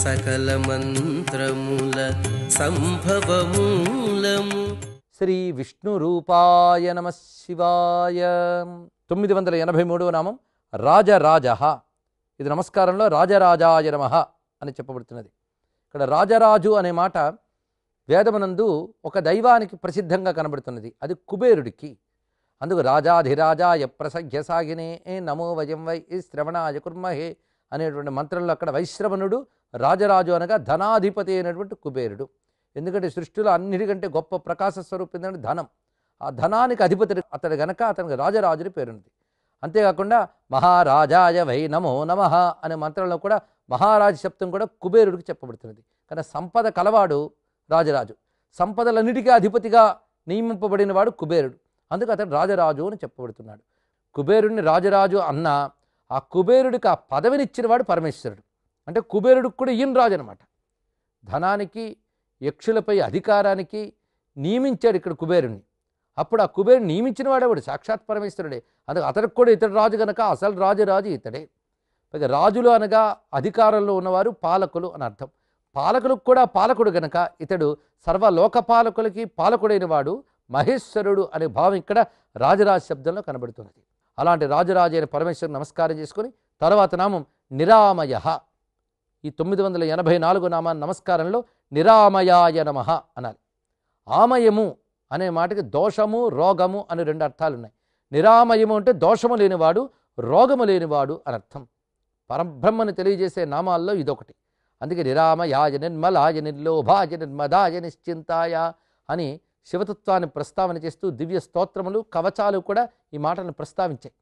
సకల మంత్రముల సంభవమూలము. శ్రీ విష్ణు రూపాయ నమ శివాయ. తొమ్మిది వందల ఎనభై మూడవ నామం రాజరాజ ఇది నమస్కారంలో రాజరాజాయ నమ అని చెప్పబడుతున్నది. ఇక్కడ రాజరాజు అనే మాట వేదమనందు ఒక దైవానికి ప్రసిద్ధంగా కనబడుతున్నది. అది కుబేరుడికి. అందుకు రాజాధిరాజాయ ప్రసఖ్య సాగినే నమో వయం వై శ్రవణాయ కుర్మహే అనేటువంటి మంత్రంలో అక్కడ వైశ్రవణుడు రాజరాజు అనగా ధనాధిపతి అయినటువంటి కుబేరుడు. ఎందుకంటే సృష్టిలో అన్నిటికంటే గొప్ప ప్రకాశ స్వరూపం ఏంటంటే ధనం. ఆ ధనానికి అధిపతి అతడు గనక అతనికి రాజరాజుని పేరుంది. అంతేకాకుండా మహారాజాయ వై నమో నమ అనే మంత్రంలో కూడా మహారాజు శబ్దం కూడా కుబేరుడికి చెప్పబడుతున్నది. కానీ సంపద కలవాడు రాజరాజు. సంపదలన్నిటికీ అధిపతిగా నియమింపబడిన వాడు కుబేరుడు. అందుకు అతడు రాజరాజు అని చెప్పబడుతున్నాడు. కుబేరుడిని రాజరాజు అన్న ఆ కుబేరుడికి ఆ పదవినిచ్చినవాడు పరమేశ్వరుడు. అంటే కుబేరుడికి కూడా ఈయన రాజు అనమాట ధనానికి యక్షులపై అధికారానికి నియమించాడు ఇక్కడ కుబేరుణ్ణి. అప్పుడు ఆ కుబేరుని నియమించిన వాడేవాడు సాక్షాత్ పరమేశ్వరుడే. అందుకు అతనికి కూడా ఇతడు రాజు గనక అసలు రాజు రాజు ఇతడే. పైగా రాజులు అనగా అధికారంలో ఉన్నవారు పాలకులు అని అర్థం. పాలకులకు కూడా పాలకుడు గనక ఇతడు సర్వలోకపాలకులకి పాలకుడైన వాడు మహేశ్వరుడు అనే భావం ఇక్కడ రాజరాజ శబ్దంలో కనబడుతున్నది. అలాంటి రాజరాజైన అయిన పరమేశ్వరుని నమస్కారం చేసుకుని తర్వాత నామం నిరామయ. ఈ తొమ్మిది వందల ఎనభై నాలుగు నామ నమస్కారంలో నిరామయాయ నమ అనాలి. ఆమయము అనే మాటకి దోషము రోగము అని రెండు అర్థాలు ఉన్నాయి నిరామయము అంటే దోషము లేనివాడు రోగము లేనివాడు అని అర్థం. పరబ్రహ్మను తెలియజేసే నామాల్లో ఇదొకటి. అందుకే నిరామయాయ నిర్మలాయ నిర్లోభాయ నిర్మదాయ నిశ్చింతాయ అని శివతత్వాన్ని ప్రస్తావన చేస్తూ దివ్య స్తోత్రములు కవచాలు కూడా ఈ మాటలను ప్రస్తావించాయి.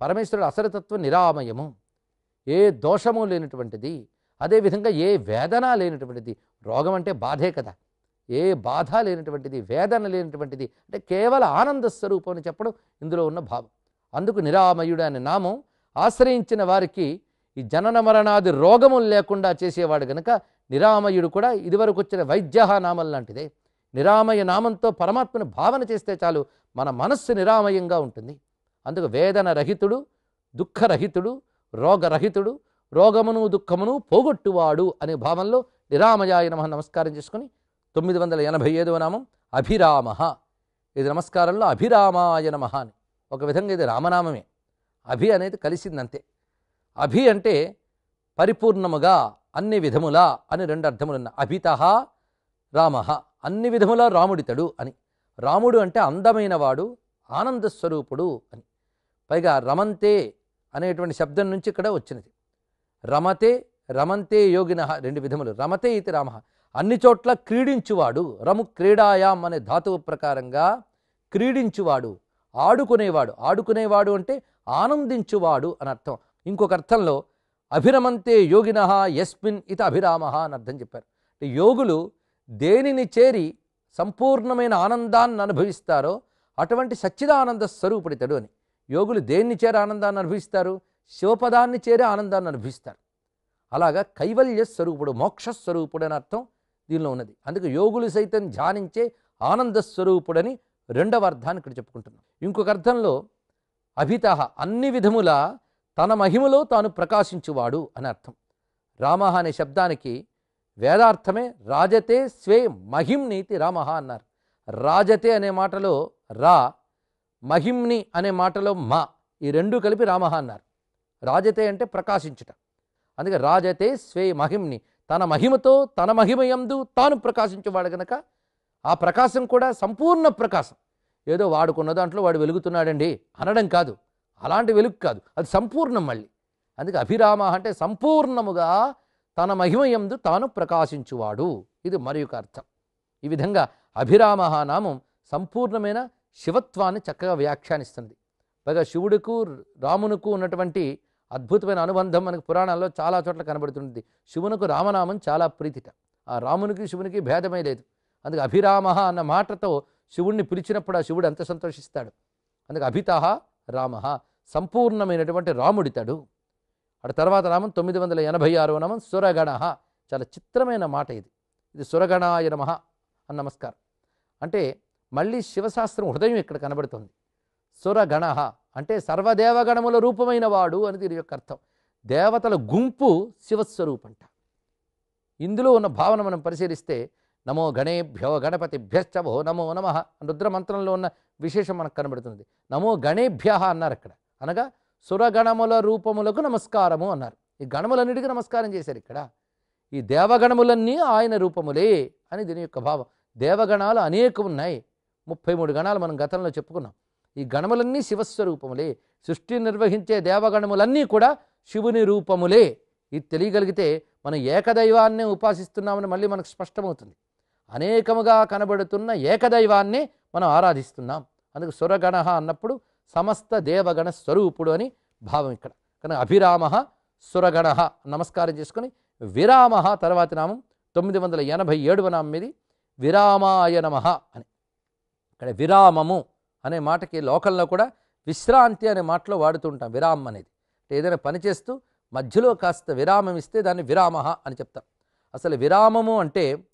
పరమేశ్వరుడు అసరతత్వం నిరామయము. ఏ దోషము లేనటువంటిది అదేవిధంగా ఏ వేదన లేనటువంటిది రోగం అంటే బాధే కదా. ఏ బాధ లేనటువంటిది వేదన లేనటువంటిది అంటే కేవల ఆనంద స్వరూపం అని చెప్పడం ఇందులో ఉన్న భావం. అందుకు నిరామయుడు అనే నామం ఆశ్రయించిన వారికి ఈ జనన మరణాది రోగములు లేకుండా చేసేవాడు గనక నిరామయుడు కూడా ఇదివరకు వచ్చిన వైద్య నామం లాంటిదే. నిరామయ నామంతో పరమాత్మను భావన చేస్తే చాలు మన మనస్సు నిరామయంగా ఉంటుంది. అందుకు వేదన రహితుడు దుఃఖరహితుడు రోగరహితుడు రోగమును దుఃఖమును పోగొట్టువాడు అనే భావంలో నిరామయాయ నమ నమస్కారం చేసుకుని తొమ్మిది వందల ఎనభై ఐదవ నామం అభిరామ. ఇది నమస్కారంలో అభిరామాయ నమ అని. ఒక విధంగా ఇది రామనామమే. అభి అనేది కలిసిందంతే. అభి అంటే పరిపూర్ణముగా అన్ని విధములా అని రెండు అర్థములున్న అభిత రామ. అన్ని విధములా రాముడితడు అని. రాముడు అంటే అందమైనవాడు ఆనందస్వరూపుడు ఆనంద స్వరూపుడు అని. పైగా రమంతే అనేటువంటి శబ్దం నుంచి ఇక్కడ వచ్చినది. రమతే రమంతే యోగిన రెండు విధములు. రమతే ఇది రామ. అన్ని చోట్ల క్రీడించువాడు. రము క్రీడాయాం అనే ధాతువు ప్రకారంగా క్రీడించువాడు. ఆడుకునేవాడు. ఆడుకునేవాడు అంటే ఆనందించువాడు అని అర్థం. ఇంకొక అర్థంలో అభిరమంతే యోగిన యస్మిన్ ఇత అభిరామ అని అర్థం చెప్పారు. అంటే యోగులు దేనిని చేరి సంపూర్ణమైన ఆనందాన్ని అనుభవిస్తారో అటువంటి సచ్చిదానంద స్వరూపుడితడు అని. యోగులు దేన్ని చేరి ఆనందాన్ని అనుభవిస్తారు? శివపదాన్ని చేరే ఆనందాన్ని అనుభవిస్తారు అలాగా కైవల్య స్వరూపుడు మోక్ష స్వరూపుడు అని అర్థం దీనిలో ఉన్నది. అందుకే యోగులు సైతం ధ్యానించే ఆనంద స్వరూపుడని రెండవ అర్థాన్ని ఇక్కడ చెప్పుకుంటున్నాం. ఇంకొక అర్థంలో అభిత అన్ని విధముల తన మహిమలో తాను ప్రకాశించువాడు అని అర్థం. రామ అనే శబ్దానికి వేదార్థమే రాజతే స్వే మహిమ్నీతి రామ అన్నారు. రాజతే అనే మాటలో రా మహిమ్ని అనే మాటలో మా ఈ రెండు కలిపి రామ అన్నారు. రాజతే అంటే ప్రకాశించుట. అందుకే రాజతే స్వే మహిమ్ని. తన మహిమతో తన మహిమయందు తాను ప్రకాశించేవాడు గనక ఆ ప్రకాశం కూడా సంపూర్ణ ప్రకాశం. ఏదో వాడుకున్న దాంట్లో వాడు వెలుగుతున్నాడండి అనడం కాదు. అలాంటి వెలుగు కాదు. అది సంపూర్ణం మళ్ళీ. అందుకే అభిరామ అంటే సంపూర్ణముగా తన మహిమయందు తాను ప్రకాశించువాడు. ఇది మరి అర్థం. ఈ విధంగా అభిరామ నామం సంపూర్ణమైన శివత్వాన్ని చక్కగా వ్యాఖ్యానిస్తుంది. పైగా శివుడుకు రామునకు ఉన్నటువంటి అద్భుతమైన అనుబంధం మనకు పురాణాల్లో చాలా చోట్ల కనబడుతుంది శివునకు రామనామం చాలా ప్రీతిట. ఆ రామునికి శివునికి భేదమే లేదు. అందుకే అభిరామ అన్న మాటతో శివుణ్ణి పిలిచినప్పుడు ఆ శివుడు ఎంత సంతోషిస్తాడు? అందుకే అభిత రామ సంపూర్ణమైనటువంటి రాముడితాడు. అటు తర్వాత నామం తొమ్మిది వందల ఎనభై ఆరవ నామం సురగణ. చాలా చిత్రమైన మాట ఇది. ఇది సురగణాయ నమ అని నమస్కారం. అంటే మళ్ళీ శివశాస్త్రం హృదయం ఇక్కడ కనబడుతుంది. సురగణ అంటే సర్వదేవగణముల రూపమైన వాడు అని దీని యొక్క అర్థం. దేవతల గుంపు శివస్వరూపంట. ఇందులో ఉన్న భావన మనం పరిశీలిస్తే నమో గణేభ్యో గణపతిభ్యశ్చ భో నమో నమ రుద్ర మంత్రంలో ఉన్న విశేషం మనకు కనబడుతుంది. నమో గణేభ్య అన్నారు అక్కడ. అనగా సురగణముల రూపములకు నమస్కారము అన్నారు. ఈ గణములన్నిటికీ నమస్కారం చేశారు ఇక్కడ. ఈ దేవగణములన్నీ ఆయన రూపములే అని దీని యొక్క భావం. దేవగణాలు అనేకం ఉన్నాయి ముప్పై మూడు గణాలు మనం గతంలో చెప్పుకున్నాం. ఈ గణములన్నీ శివస్వరూపములే. సృష్టి నిర్వహించే దేవగణములన్నీ కూడా శివుని రూపములే. ఇది తెలియగలిగితే మనం ఏకదైవాన్నే ఉపాసిస్తున్నామని మళ్ళీ మనకు స్పష్టమవుతుంది. అనేకముగా కనబడుతున్న ఏకదైవాన్నే మనం ఆరాధిస్తున్నాం. అందుకు సురగణ అన్నప్పుడు సమస్త దేవగణ స్వరూపుడు అని భావం ఇక్కడ. కనుక అభిరామ సురగణ నమస్కారం చేసుకుని విరామ తర్వాతి నామం తొమ్మిది వందల ఎనభై ఏడవ నామం ఇది విరామాయ నమ అని. ఇక్కడ విరామము అనే మాటకి లోకల్లో కూడా విశ్రాంతి అనే మాటలో వాడుతూ ఉంటాం విరామం అనేది. అంటే ఏదైనా పని చేస్తూ మధ్యలో కాస్త విరామం ఇస్తే దాన్ని విరామ అని చెప్తాం. అసలు విరామము అంటే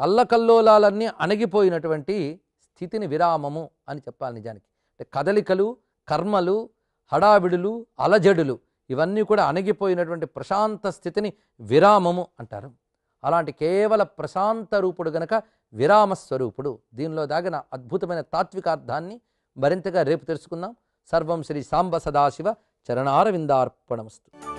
అల్లకల్లోలాలన్నీ అణగిపోయినటువంటి స్థితిని విరామము అని చెప్పాలి నిజానికి. అంటే కదలికలు కర్మలు హడావిడులు అలజడులు ఇవన్నీ కూడా అణగిపోయినటువంటి ప్రశాంత స్థితిని విరామము అంటారు. అలాంటి కేవల ప్రశాంత రూపుడు గనక విరామ స్వరూపుడు దీనిలో దాగిన అద్భుతమైన తాత్వికార్థాన్ని మరింతగా రేపు తెలుసుకుందాం. సర్వం శ్రీ సాంబ సదాశివ చరణారవిందార్పణమస్తు.